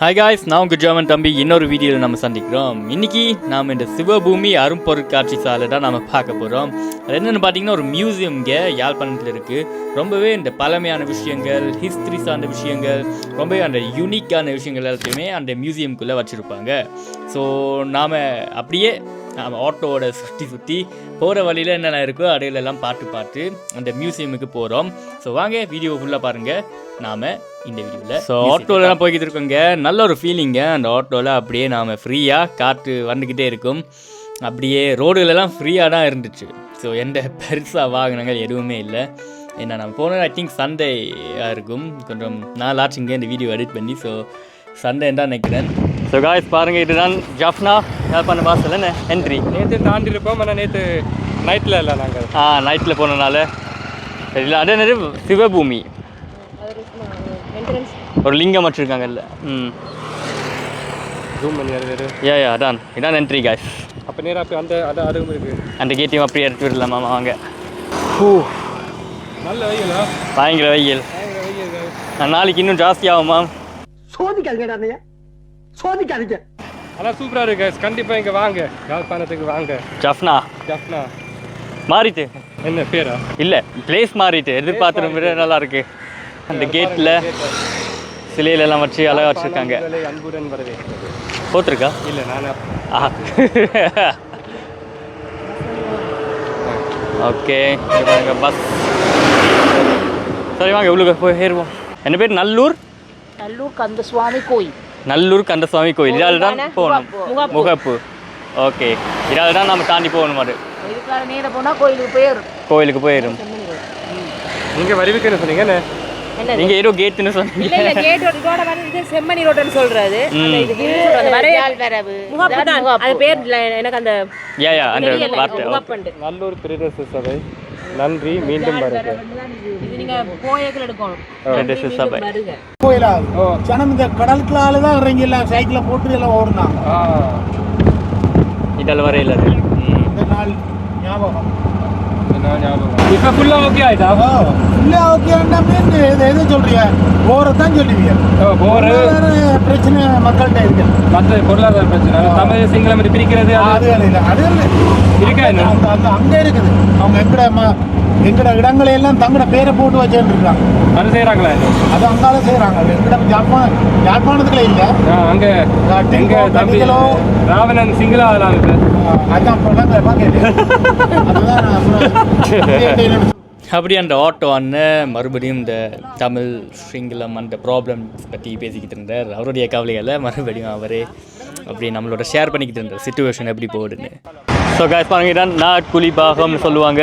Hi guys நான் உங்கள் German தம்பி. இன்னொரு வீடியோவில் நம்ம சந்திக்கிறோம். இன்றைக்கி நாம் இந்த சிவபூமி அரும்பொருட்காட்சி சாலை தான் நம்ம பார்க்க போகிறோம் அது என்னென்னு பார்த்தீங்கன்னா ஒரு மியூசியம் இங்கே யாழ்ப்பாணத்தில் இருக்குது ரொம்பவே இந்த பழமையான விஷயங்கள் ஹிஸ்ட்ரி சார்ந்த விஷயங்கள் ரொம்பவே அந்த யூனிக்கான விஷயங்கள் எல்லாத்தையுமே அந்த மியூசியம்குள்ளே வச்சுருப்பாங்க. ஸோ நாம் அப்படியே நாம் ஆட்டோவோட சுற்றி சுற்றி போகிற வழியில் என்னென்ன இருக்கோ அடையிலெல்லாம் பார்த்து பார்த்து அந்த மியூசியமுக்கு போகிறோம் ஸோ வாங்க வீடியோ ஃபுல்லாக பாருங்கள் நாம் இந்த வீடியோவில் ஸோ ஆட்டோலலாம் போய்கிட்டு இருக்கோங்க. நல்ல ஒரு ஃபீலிங்க அந்த ஆட்டோவில் அப்படியே நாம் ஃப்ரீயாக காற்று வந்துக்கிட்டே இருக்கும். அப்படியே ரோடுகளெல்லாம் ஃப்ரீயாக தான் இருந்துச்சு. ஸோ எந்த பெருசாக வாகனங்கள் எதுவுமே இல்லை. என்ன நம்ம போனது ஐ திங்க் சண்டேயாக இருக்கும். கொஞ்சம் நாள் ஆச்சு இங்கே இந்த வீடியோ எடிட் பண்ணி. ஸோ சண்டே தான் நினைக்கிறேன். ஸோ காய்ஸ் பாருங்கள் இதுதான் ஜஃப்னா. யாழ்ப்பாண வாசல் என்ன? என்ட்ரி நேற்று தாண்டி இருப்போம் ஆனால் நேற்று நைட்டில் இல்லை நாங்கள் ஆ நைட்டில் போனனால. தெரியல அதே நேரம் சிவபூமி. ஒரு லிங்கம் வச்சுருக்காங்கல்ல ம். ஜூம் பண்ணி அது யா யா அதான். இதான் என்ட்ரி காய்ஸ் அப்போ நேராக போய் அந்த அது அதுவும் இருக்குது அந்த கேட்டையும் அப்படியே எடுத்து விடலாமா வாங்க. ஹூ. நல்ல வெயிலா? பயங்கர வெயில். நாளைக்கு இன்னும் ஜாஸ்தி ஆகுமா சோதிக்காதீங்கடா அண்ணையா. சோதிக்காதீங்க. ஆனால் சூப்பராக இருக்கு. கண்டிப்பா இங்கே வாங்க. யாழ்ப்பாணத்துக்கு வாங்க. ஜஃப்னா. ஜப்னா மாறிட்டு. என்ன பேரா? இல்லை பிளேஸ் மாறிட்டு. எதிர்பார்த்துற விட நல்லா இருக்கு. அந்த கேட்டில் சிலையிலெல்லாம் வச்சு அழகாக வச்சுருக்காங்க. அன்புடன் வரவே போத்திருக்கா? இல்லை நான். ஓகே பஸ் சரி வாங்க இவ்வளோ போய் ஏறுவோம். என்ன பேர்? நல்லூர்? நல்லூர் கந்த சுவாமி கோயில். நல்லூர் கந்தசுவாமி கோயில். இதால் தான்? போகணும். முகப்பு. ஓகே. இதால் தான் நம்ம தாண்டி போகணும் அது. இதுக்காக கோயிலுக்கு போயிடும் கோயிலுக்கு போயிடும் நீங்கள் வருவிக்கன்னு சொன்னீங்க நீங்கள் ஏதோ கேட்டுன்னு சொன்னீங்க. இல்ல இல்ல கேட் ரோட்டோட வந்து இது செம்மணி ரோடுன்னு சொல்றது. அந்த இது இது சொல்றது வர வரவு. முகப்பு தான். அது பேர் எனக்கு அந்த யா யா அந்த வார்த்தை. முகப்பண்டு நல்லூர் பிரதேச சபை. நன்றி மீண்டும் வருக. ஜனம் இந்த கடலுக்குள்ளால தான் இறங்கி எல்லாம் சைக்கிளை போட்டு எல்லாம் ஓடுனாங்க ஆ. இதால் வரையில். இந்த நாள் ஞாபகம். இப்போ ஃபுல்லாக ஓகே ஆயிட்டா? இல்ல ஓகே மீன் எது சொல்றீங்க? போரை தான் சொல்லுவீங்க போரு பிரச்சனை மக்கள்கிட்ட இருக்கு. மற்ற பொருளாதார பிரச்சனை. தமிழ் சிங்களம் பிரிக்கிறது அது? இல்லை. அது இல்லை. இருக்கா? அந்த அந்த அங்க இருக்குது. அவங்க எங்கட எங்கட இடங்களை எல்லாம் தங்கட பேரை போட்டு வச்சுட்டு இருக்காங்க. அது செய்கிறாங்களா அது அங்கால செய்யறாங்க எங்கட யாழ்ப்பாணம் யாழ்ப்பாணத்துல இல்ல. அங்கே எங்க தம்பிகளோ ராவணன் சிங்களா ஆளாம் இருக்கு அதான் பாக்க அதுதான் அப்படி அந்த ஆட்டோ அண்ணன் மறுபடியும் இந்த தமிழ் சிங்களம் அந்த ப்ராப்ளம்ஸ் பற்றி பேசிக்கிட்டு இருந்தார். அவருடைய கவலைகளை மறுபடியும் அவரே அப்படி நம்மளோட ஷேர் பண்ணிக்கிட்டு இருந்தார். சுச்சுவேஷன் எப்படி போகுதுன்னு. ஸோ காய்ஸ் பாருங்க இதான் நாட்குழி பாகம்னு சொல்லுவாங்க.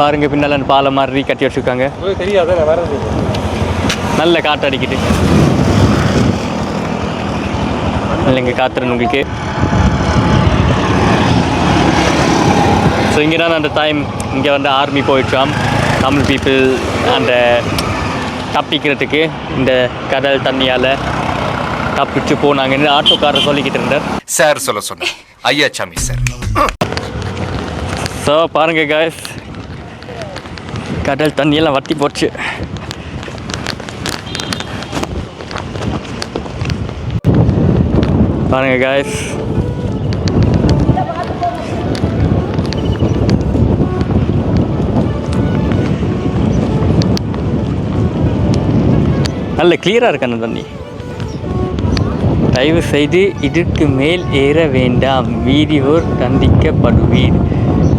பாருங்க பின்னால் அந்த பாலம் மாதிரி கட்டி வச்சுருக்காங்க. நல்ல காற்று அடிக்கிட்டு இல்லைங்க காத்துறேன் உங்களுக்கு ஸோ இங்கே தான் அந்த டைம் இங்கே வந்து ஆர்மி போயிடுச்சாம். தமிழ் பீப்புள் அந்த தப்பிக்கிறதுக்கு இந்த கடல் தண்ணியால் தப்பிச்சு போனாங்கன்னு ஆட்டோக்காரர் சொல்லிக்கிட்டு இருந்தார். சார் சொல்ல சொன்னேன். ஐயா சாமி சார். ஸோ பாருங்க guys. கடல் தண்ணியெல்லாம் வத்தி போச்சு. பாருங்க guys. நல்ல கிளியராக இருக்கு அந்த தண்ணி தயவு செய்து இதற்கு மேல் ஏற வேண்டாம். வீடியோர் தண்டிக்கப்படுவீர்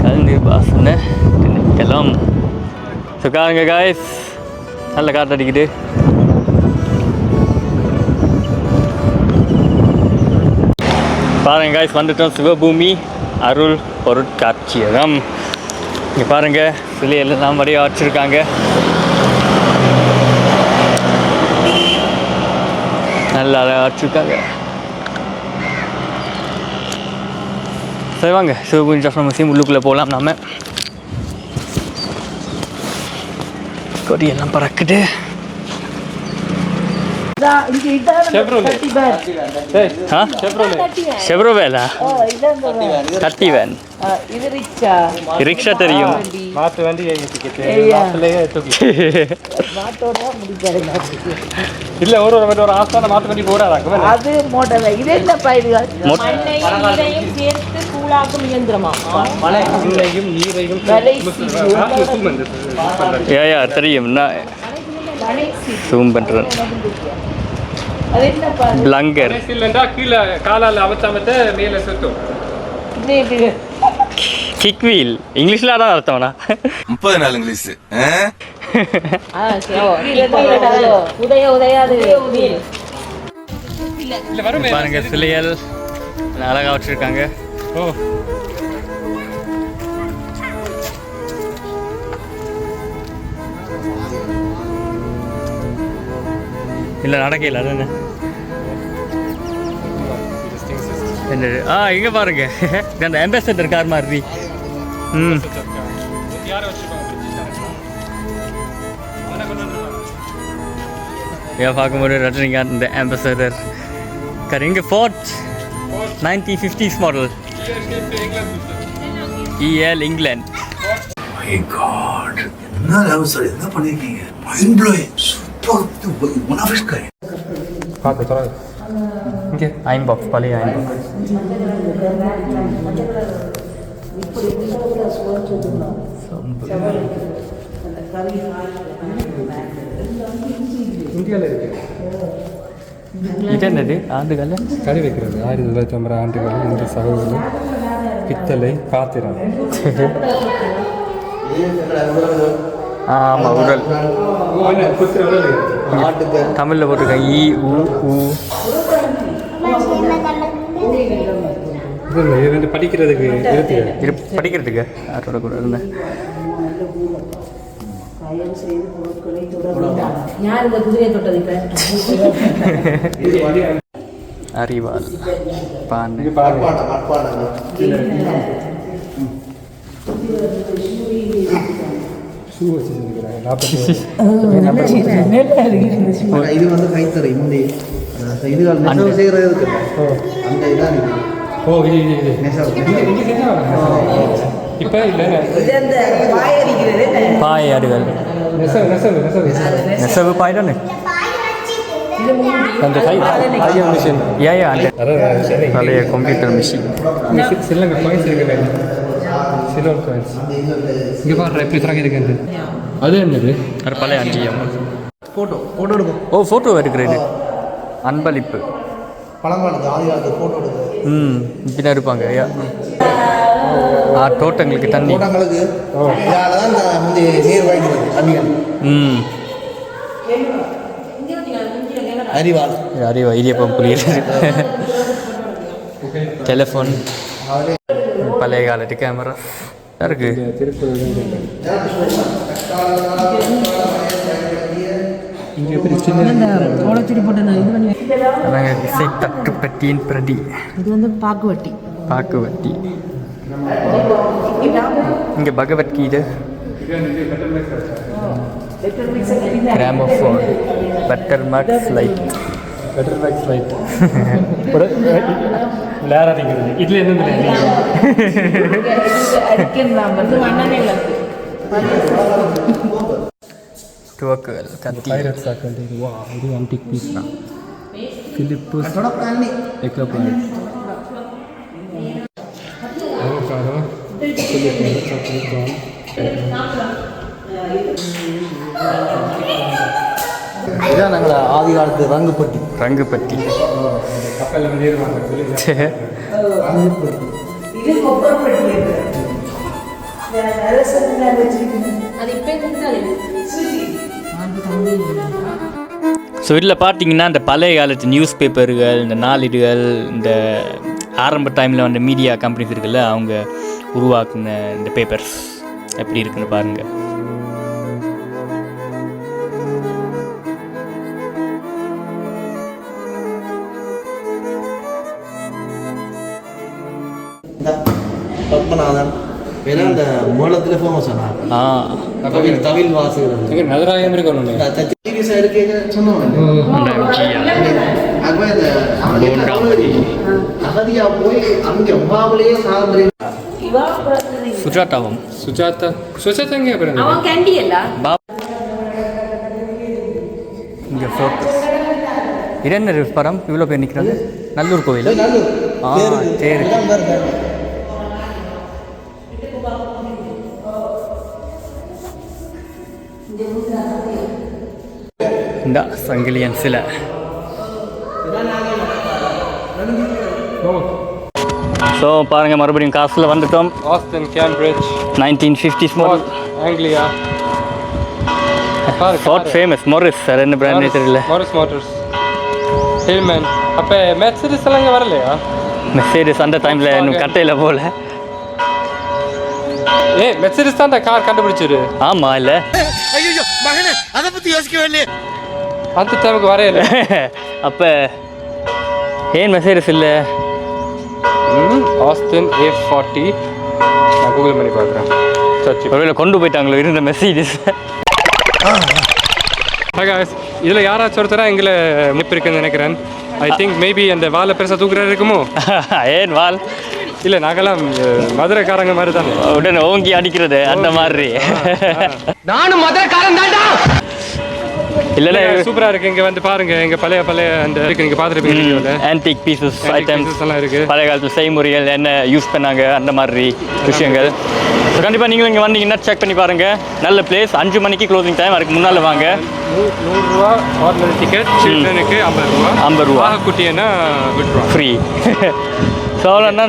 கல் நிர்வாசன திணைக்களம். ஸோ காருங்க காய்ஸ் நல்ல காற்று அடிக்குது. பாருங்க காய்ஸ் வந்துட்டோம். சிவபூமி அருள் பொருட்காட்சியகம். இங்கே பாருங்கள் சிலையெல்லாம் வரைய வச்சுருக்காங்க நல்லா அழகா வச்சுருக்காங்க சரி வாங்க சிவபூமி ஜாஃபர் மசியம் உள்ளுக்குள்ளே போகலாம் நாம கொடியெல்லாம் பறக்குது தட்டி வேன். ரிக்ஷா தெரியும் இல்ல ஒரு ஒரு ஒரு ஆஸ்தான மாத்து வண்டி போடாதாங்க அது மோட்டர் இது என்ன பயிர்கள் மண்ணையும் நீரையும் சேர்த்து கூழாக்கும் இயந்திரமா மண்ணையும் நீரையும் விலை யா யா தெரியும் நான் ஜூம் பாரு பிளங்கர் இல்லைண்டா கீழே காலால் அவச்சாமத்த மேலே சுத்தும் கிக் வீல் இங்கிலீஷில் அதான் அர்த்தம்னா முப்பது நாள் இங்கிலீஷ். உதய உதயாது வீல். இல்ல வருமே. பாருங்க சிலைகள். அழகாக வச்சுருக்காங்க. ஓ. இல்லை நடக்கல அதானே என்னது? ஆ இங்கே பாருங்க. அந்த அம்பாசடர் கார் மாதிரி. ம். ஏன் பார்க்கும்போது ரஜினிகாந்த் இந்த அம்பாசடர் கார் இங்கே Ford nineteen fifties model EL England My God. என்ன லெவல் சார் என்ன பண்ணிருக்கீங்க? Mind blowing super one of is கை பார்த்து சொல்லுங்க. இங்கே அயன் பாக்ஸ் பழைய அயன் பாக்ஸ் இந்தியாவில் இருக்கு. இது என்னது? ஆண்டுகள் கறி வைக்கிறது. ஆயிரத்தி தொள்ளாயிரத்தி ஐம்பது ஆண்டுகள் இந்த சகோதரர் பித்தளை பாத்திரம் ஆமாம் உடல். தமிழில் போட்டிருக்கேன் இ உ. இல்லை, இது வந்து படிக்கிறதுக்கு இருக்கு இரு படிக்கிறதுக்கு. யாரோட கூட இருந்தேன்? அறிவால் இது வந்து கைத்தறி முந்தி. இதுகள் நெசவு அந்த இது. ஓ இது இது இது. இப்போ இல்லை. பாய் ஆடுகள் நெசவு பாய் தானே? அந்த கை கையா மிஷின். ஏ ஏ அந்த பழைய கம்ப்யூட்டர் மிஷின் சிலங்க காயின்ஸ் இருக்கு காயின்ஸ் இங்கே பாரு எப்படி இருக்கு அது என்னது? அது பழைய அஞ்சியம் ஃபோட்டோ ஃபோட்டோ எடுக்கும். ஓ ஃபோட்டோ எடுக்கிறது அன்பளிப்பு. பழங்காலத்து ஃபோட்டோ ம் இப்படி இருப்பாங்க ஐயா. ஆ தோட்டங்களுக்கு தண்ணி. ஃபோட்டோங்களுக்கு இதால் தான் இந்த முந்தி நீர் வாங்கிடுது தண்ணிகள். ம். அறிவாள் அறிவா இடியப்பம் புரியுது டெலிஃபோன் பழைய காலத்து கேமரா இருக்கு இசை தட்டுப்பட்டியின் பிரதி இது வந்து பாக்கு வட்டி பாக்கு வட்டி இங்கே பகவத்கீதை கிராமோஃபோன் பட்டர் மார்க் லைட் பெட்டர் பேக் லைட் ஒரு விளையாடாதீங்க இதில் என்ன துவக்குகள் கத்தி பைரட் சாக் வந்து இது வா இது ஆன்டிக் பீஸ் தான் பிலிப்பு எக்கப்பாடு அவகாரம் இதான் நாங்கள் ஆதி காலத்து ரங்குப்பட்டி. ரங்குப்பட்டி. கப்பலில் அது இப்போ ஸோ இதில் பார்த்தீங்கன்னா இந்த பழைய காலத்து நியூஸ் பேப்பர்கள் இந்த நாளிடுகள் இந்த ஆரம்ப டைமில் வந்த மீடியா கம்பெனிஸ் இருக்குல்ல அவங்க உருவாக்குன இந்த பேப்பர்ஸ் எப்படி இருக்குன்னு பாருங்கள் ஏன்னா அந்த மூலத்தில் ஃபேமஸ் ஆனால் நகராயம் சுஜாதாவும். சுஜாதா சுஜாதா எங்கே அல்ல இங்கே ஃபோட்டோஸ் இது என்ன படம் இவ்வளோ பேர் நிற்கிறாங்க நல்லூர் கோவில். ஆ சரி இந்த சங்கிலியன் சிலை. ஸோ பாருங்கள் மறுபடியும் காசில் வந்துட்டோம். Austin Cambridge nineteen fifties model Anglia short famous Morris sir என்ன பிராண்டே தெரியல. மாரஸ் மோட்டர்ஸ் ஹில்மேன் அப்போ மெர்சடிஸ் எல்லாம் இங்கே வரலையா? மெசேஜஸ் அந்த டைமில் இன்னும் கட்டையில் போகல ஏ மெர்சடிஸ் தான் அந்த கார் கண்டுபிடிச்சிரு ஆமாம் இல்லை அந்த டைமுக்கு வரையில அப்போ ஏன் மெசேஜஸ் இல்லை ஆஸ்டன் ஏ ஃபார்ட்டி நான் கூகுள் பண்ணி பார்க்குறேன். சர்ச் ஒருவேளை கொண்டு போயிட்டாங்களோ இருந்த மெசேஜஸ் இதில் யாராச்சும் ஒருத்தரா எங்களை முப்பு இருக்குன்னு நினைக்கிறேன். ஐ திங்க் மேபி அந்த வாழை பெருசாக தூக்குறாரு இருக்குமோ? ஏன் வால்? இல்லை நாங்கெல்லாம் மதுரைக்காரங்க மாதிரி தானே. உடனே ஓங்கி அடிக்கிறது அந்த மாதிரி. நானும் மதுரைக்காரன் தான்டா! இல்லைன்னா சூப்பரா இருக்கு. இங்க வந்து பாருங்க. எங்க பழைய பழைய அந்த இருக்கு. நீங்க பாத்துருப்பீங்க ஆன்டிக் பீசஸ் ஐட்டம்ஸ் எல்லாம் இருக்கு. பழைய காலத்தில் செய்முறைகள் என்ன யூஸ் பண்ணாங்க அந்த மாதிரி விஷயங்கள். ஸோ கண்டிப்பாக நீங்களும் இங்கே வந்தீங்கன்னா செக் பண்ணி பாருங்கள் நல்ல பிளேஸ் அஞ்சு மணிக்கு க்ளோசிங் டைம் அதுக்கு முன்னால் வாங்க. நூ- நூறு ரூபா ஆர்டினரி டிக்கெட் சில்ட்ரனுக்கு ஐம்பது ரூபா. ஐம்பது ரூபா. விட்டுருவா ஃப்ரீ ஸோ அவ்வளோ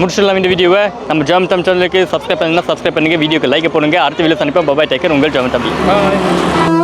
முடிச்சிடலாம் இந்த வீடியோவை. நம்ம ஜாம் தம் சேனலுக்கு சப்ஸ்கிரைப் பண்ணுங்கன்னா சப்ஸ்கிரைப் பண்ணுங்க. வீடியோக்கு லைக் போடுங்க. அடுத்த வீடியோ சந்திப்போம். பபாய் டேக்கர் உங்கள் ஜாம் தம்பி